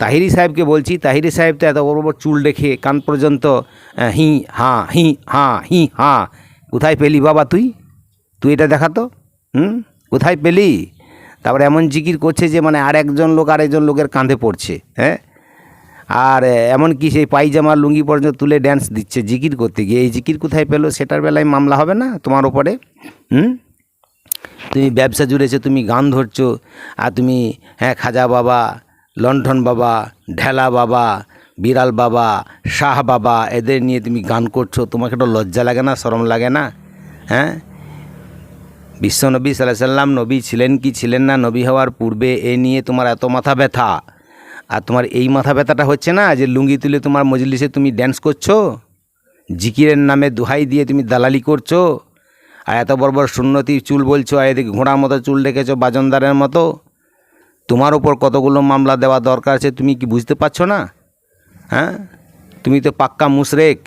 তাহিরি সাহেবকে বলছি, তাহিরি সাহেব তো এত বড় বড় চুল রেখে কান পর্যন্ত হি, হাঁ হি হাঁ হি, হাঁ, কোথায় পেলি বাবা তুই? তুই এটা দেখাতো হুম? কোথায় পেলি? তারপরে এমন জিকির করছে যে মানে আর একজন লোক আর একজন লোকের কাঁধে পড়ছে হ্যাঁ? আর এমন কি সেই পায়জামা লুঙ্গি পর্যন্ত তুলে ড্যান্স দিচ্ছে জিকির করতে গিয়ে। এই জিকির কোথায় পেল? সেটার বেলায় মামলা হবে না তোমার ওপরে হুম? তুমি ব্যবসা জুড়েছো, তুমি গান ধরছো, আর তুমি হ্যাঁ খাজা বাবা লণ্ঠন বাবা, ঢেলা বাবা, বিড়াল বাবা, শাহ বাবা, এদের নিয়ে তুমি গান করছ, তোমাকে তো লজ্জা লাগে না, শরম লাগে না? হ্যাঁ? বিশ্বনবী সাল্লাহ সাল্লাম নবী ছিলেন কি ছিলেন না, নবী হওয়ার পূর্বে এ নিয়ে তোমার এত মাথা ব্যথা। আর তোমার এই মাথা ব্যথাটা হচ্ছে না, যে লুঙ্গি তুলে তোমার মজলিসে তুমি ড্যান্স করছ? জিকিরের নামে দোহাই দিয়ে তুমি দালালি করছ? আর এত বড় বড় সুন্নতি চুল বলছো, আর এদিকে ঘোড়ার মতো চুল রেখেছো, বাজনদারের মতো? তোমার ওপর কতগুলো মামলা দেওয়া দরকার আছে তুমি কি বুঝতে পারছ না? হ্যাঁ? তুমি তো পাক্কা মুশরেক।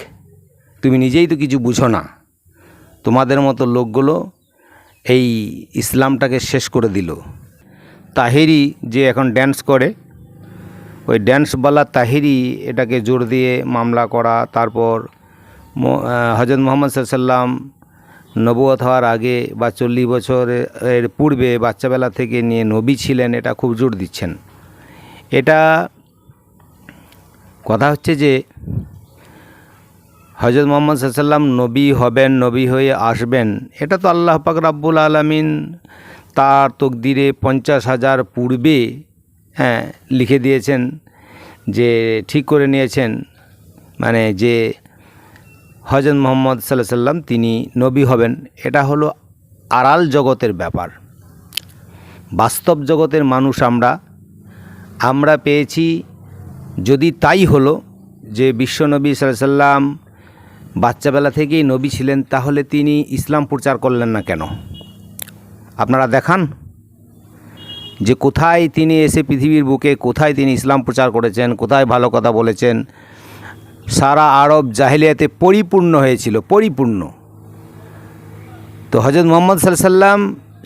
তুমি নিজেই তো কিছু বুঝো না। তোমাদের মতো লোকগুলো এই ইসলামটাকে শেষ করে দিল। তাহেরি যে এখন ড্যান্স করে, ওই ড্যান্সওয়ালা তাহিরি এটাকে জোর দিয়ে মামলা করা, তারপর হজরত মোহাম্মদ সাল্লাম নবুয়ত হওয়ার আগে বা চল্লিশ বছরের পূর্বে বাচ্চাবেলা থেকে নিয়ে নবী ছিলেন, এটা খুব জোর দিচ্ছেন। এটা কথা হচ্ছে যে হজরত মোহাম্মদ সাল্লাম নবী হবেন, নবী হয়ে আসবেন, এটা তো আল্লাহ পাক রাব্বুল আলমিন তার তকদিরে পঞ্চাশ হাজার পূর্বে হ্যাঁ লিখে দিয়েছেন, যে ঠিক করে নিয়েছেন মানে যে হজরত মোহাম্মদ সাল্লাহ সাল্লাম তিনি নবী হবেন। এটা হলো আড়াল জগতের ব্যাপার। বাস্তব জগতের মানুষ আমরা। আমরা পেয়েছি যদি তাই হলো যে বিশ্বনবী সাল্লাহ সাল্লাম বাচ্চাবেলা থেকেই নবী ছিলেন, তাহলে তিনি ইসলাম প্রচার করলেন না কেন? আপনারা দেখান যে কোথায় তিনি এসে পৃথিবীর বুকে, কোথায় তিনি ইসলাম প্রচার করেছেন, কোথায় ভালো কথা বলেছেন সারা আরব জাহিলিয়াতে পরিপূর্ণ হয়েছিল, পরিপূর্ণ। তো হজরত মোহাম্মদ সাল্লাম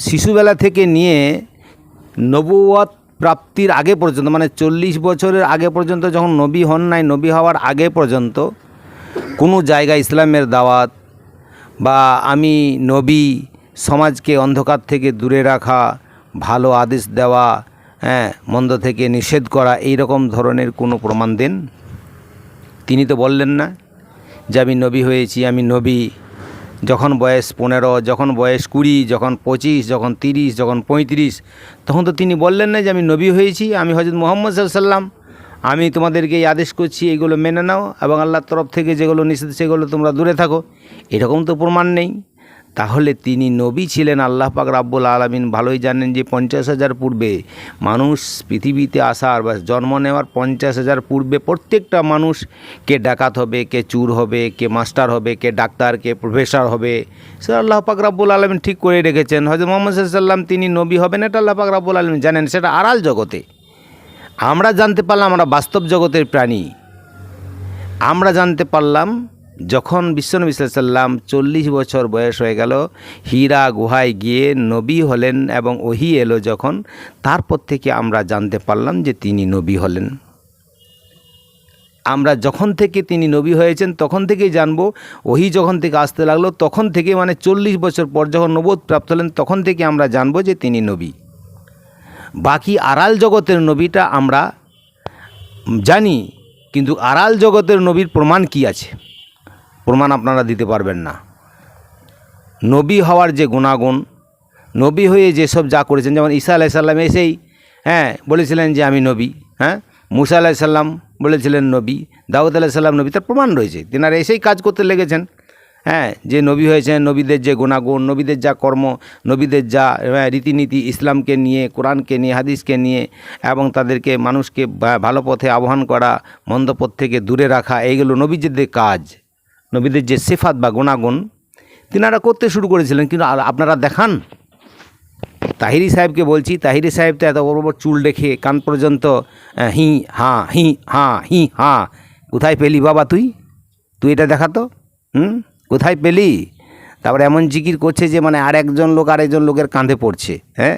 শিশুবেলা থেকে নিয়ে নবুয়ত প্রাপ্তির আগে পর্যন্ত মানে চল্লিশ বছরের আগে পর্যন্ত, যখন নবী হন নাই, নবী হওয়ার আগে পর্যন্ত কোনো জায়গায় ইসলামের দাওয়াত বা আমি নবী সমাজকে অন্ধকার থেকে দূরে রাখা, ভালো আদেশ দেওয়া হ্যাঁ মন্দ থেকে নিষেধ করা এই রকম ধরনের কোনো প্রমাণ দেন? তিনি তো বললেন না যে আমি নবী হয়েছি, আমি নবী। যখন বয়স পনেরো, যখন বয়স কুড়ি, যখন পঁচিশ, যখন তিরিশ, যখন পঁয়ত্রিশ, তখন তো তিনি বললেন না যে আমি নবী হয়েছি, আমি হজরত মোহাম্মদ সাল্লাম আমি তোমাদেরকে এই আদেশ করছি, এগুলো মেনে নাও এবং আল্লাহর তরফ থেকে যেগুলো নিষেধ, সেগুলো তোমরা দূরে থাকো। এরকম তো প্রমাণ নেই। তাহলে তিনি নবী ছিলেন আল্লাহ পাক রাব্বুল আলমিন। ভালোই জানেন যে পঞ্চাশ হাজার পূর্বে মানুষ পৃথিবীতে আসার বা জন্ম নেওয়ার পঞ্চাশ হাজার পূর্বে প্রত্যেকটা মানুষ কে ডাকাত হবে, কে চুর হবে, কে মাস্টার হবে, কে ডাক্তার, কে প্রফেসর হবে। সে আল্লাহ পাক রাব্বুল আলমিন ঠিক করে রেখেছেন। হয়তো মোহাম্মদ সাল্লাম তিনি নবী হবেন, এটা আল্লাহ পাক রাব্বুল আলমিন জানেন। সেটা আড়াল জগতে। আমরা জানতে পারলাম আমরা বাস্তব জগতের প্রাণী। আমরা জানতে পারলাম যখন বিশ্বনবী সাল্লাম চল্লিশ বছর বয়স হয়ে গেল, হীরা গুহায় গিয়ে নবী হলেন এবং ওহি এলো যখন, তারপর থেকে আমরা জানতে পারলাম যে তিনি নবী হলেন। আমরা যখন থেকে তিনি নবী হয়েছেন, তখন থেকেই জানব, ওহি যখন থেকে আসতে লাগল, তখন থেকে মানে চল্লিশ বছর পর যখন নবোধ প্রাপ্ত হলেন, তখন থেকে আমরা জানব যে তিনি নবী। বাকি আড়াল জগতের নবীটা আমরা জানি, কিন্তু আড়াল জগতের নবীর প্রমাণ কি আছে? প্রমাণ আপনারা দিতে পারবেন না। নবী হওয়ার যে গুণাগুণ নবী হয়ে যেসব যা করেছেন যেমন ঈসা আলাইসাল্লাম এসেই হ্যাঁ বলেছিলেন যে আমি নবী হ্যাঁ মুসা আলাইসাল্লাম বলেছিলেন নবী দাউদ আলাইসাল্লাম নবী তার প্রমাণ রয়েছে। তেনারা এসেই কাজ করতে লেগেছেন হ্যাঁ যে নবী হয়েছেন নবীদের যে গুণাগুণ নবীদের যা কর্ম নবীদের যা হ্যাঁ, রীতিনীতি ইসলামকে নিয়ে কোরআনকে নিয়ে হাদিসকে নিয়ে এবং তাদেরকে মানুষকে ভালো পথে আহ্বান করা মন্দ পথ থেকে দূরে রাখা এইগুলো নবীদের কাজ। নবীদের যে সেফাত বা গুণাগুণ, তিনারা করতে শুরু করেছিলেন, কিন্তু আপনারা দেখান। তাহিরি সাহেবকে বলছি, তাহিরি সাহেব তো এত বড় বড় চুল রেখে কান পর্যন্ত হি, হাঁ হি হাঁ হি, হাঁ, কোথায় পেলি বাবা তুই? তুই এটা দেখাতো হুম? কোথায় পেলি? তারপরে এমন জিকির করছে যে মানে আর একজন লোক আর একজন লোকের কাঁধে পড়ছে হ্যাঁ?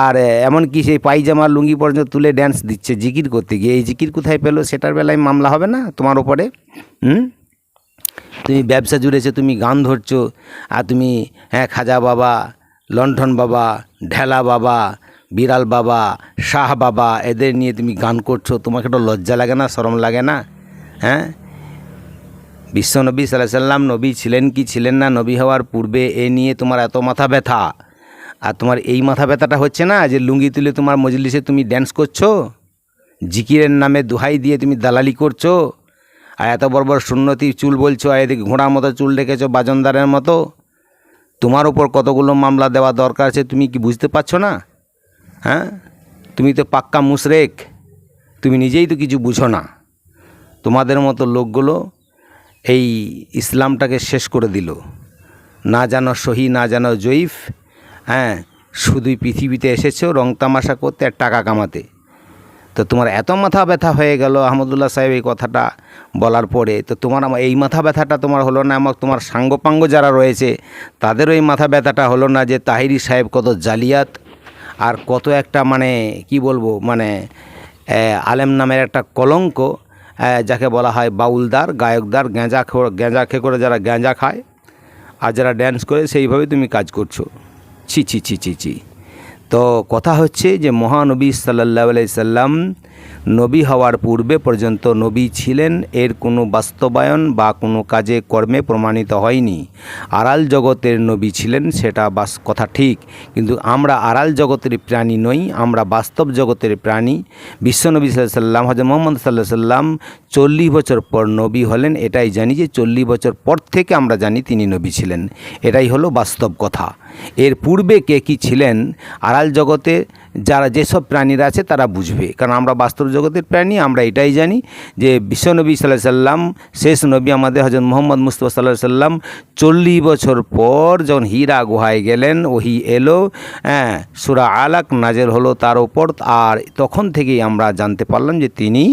আর এমনকি সেই পায়জামা লুঙ্গি পর্যন্ত তুলে ড্যান্স দিচ্ছে জিকির করতে গিয়ে। এই জিকির কোথায় পেল? সেটার বেলায় মামলা হবে না তোমার ওপরে হুম? তুমি ব্যবসা জুড়েছো, তুমি গান ধরছো, আর তুমি হ্যাঁ খাজা বাবা, লণ্ঠন বাবা, ঢেলা বাবা, বিড়াল বাবা, শাহ বাবা, এদের নিয়ে তুমি গান করছ, তোমাকে একটু লজ্জা লাগে না, শরম লাগে না? হ্যাঁ? বিশ্বনবী সাল্লাহ সাল্লাম নবী ছিলেন কি ছিলেন না, নবী হওয়ার পূর্বে এ নিয়ে তোমার এত মাথা ব্যথা। আর তোমার এই মাথা ব্যথাটা হচ্ছে না, যে লুঙ্গি তুলে তোমার মজলিসে তুমি ড্যান্স করছ? জিকিরের নামে দোহাই দিয়ে তুমি দালালি করছ? আর এত বড় বড় সুন্নতি চুল বলছো, আর এদিকে ঘোড়ার মতো চুল রেখেছো বাজনদারের মতো? তোমার উপর কতগুলো মামলা দেওয়া দরকার আছে তুমি কি বুঝতে পারছ না? হ্যাঁ? তুমি তো পাক্কা মুশরেক, তুমি নিজেই তো কিছু বুঝো না। তোমাদের মতো লোকগুলো এই ইসলামটাকে শেষ করে দিল। না জানো সহি, না জানো জয়ীফ হ্যাঁ শুধুই পৃথিবীতে এসেছ, রং তামাশা করতে আর টাকা কামাতে। তো তোমার এত মাথা ব্যথা হয়ে গেল আহমদুল্লাহ সাহেব এই কথাটা বলার পরে, তো তোমার আমার এই মাথা ব্যথাটা তোমার হলো না আমার তোমার সাঙ্গপাঙ্গ যারা রয়েছে তাদেরও এই মাথা ব্যথাটা হলো না যে তাহিরি সাহেব কত জালিয়াত আর কত একটা মানে কি বলব মানে আলেম নামের একটা কলঙ্ক যাকে বলা হয় বাউলদার, গায়কদার গেঁজা গেঁজা খে করে যারা গেঁজা খায় আর যারা ড্যান্স করে সেইভাবে তুমি কাজ করছ। ছি ছি ছি ছি ছি। তো কথা হচ্ছে যে মহানবী সাল্লাহ আলাই সাল্লাম নবী হওয়ার পূর্বে পর্যন্ত নবী ছিলেন, এর কোনো বাস্তবায়ন বা কোনো কাজে কর্মে প্রমাণিত হয়নি। আড়াল জগতের নবী ছিলেন, সেটা বাস, কথা ঠিক। কিন্তু আমরা আড়াল জগতের প্রাণী নই, আমরা বাস্তব জগতের প্রাণী। বিশ্বনবী সাল্লাহ সাল্লাম হজরত মোহাম্মদ সাল্লাহ সাল্লাম চল্লিশ বছর পর নবী হলেন। এটাই জানি যে চল্লিশ বছর পর থেকে আমরা জানি তিনি নবী ছিলেন। এটাই হলো বাস্তব কথা। এর পূর্বে কে কী ছিলেন? আড়াল জগতে যারা যেসব প্রাণীরা আছে তারা বুঝবে। কারণ আমরা বাস্তব জগতের প্রাণী, আমরা এটাই জানি যে বিশ্বনবী সাল্লাহ সাল্লাম, শেষ নবী আমাদের হজরত মোহাম্মদ মুস্তফা সাল্লাহ সাল্লাম চল্লিশ বছর পর যখন হীরা গুহায় গেলেন, ওহি এলো হ্যাঁ সুরা আলাক নাজের হলো তার ওপর আর তখন থেকেই আমরা জানতে পারলাম যে তিনি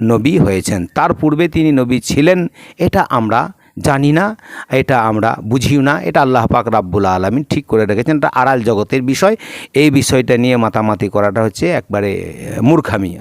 নবী হয়েছেন। তার পূর্বে তিনি নবী ছিলেন, এটা আমরা জানি না, এটা আমরা বুঝিও না, এটা আল্লাহ পাক রাব্বুল আলমিন ঠিক করে রেখেছেন। এটা আড়াল জগতের বিষয়, এই বিষয়টা নিয়ে মাতামাতি করাটা হচ্ছে একবারে মূর্খামি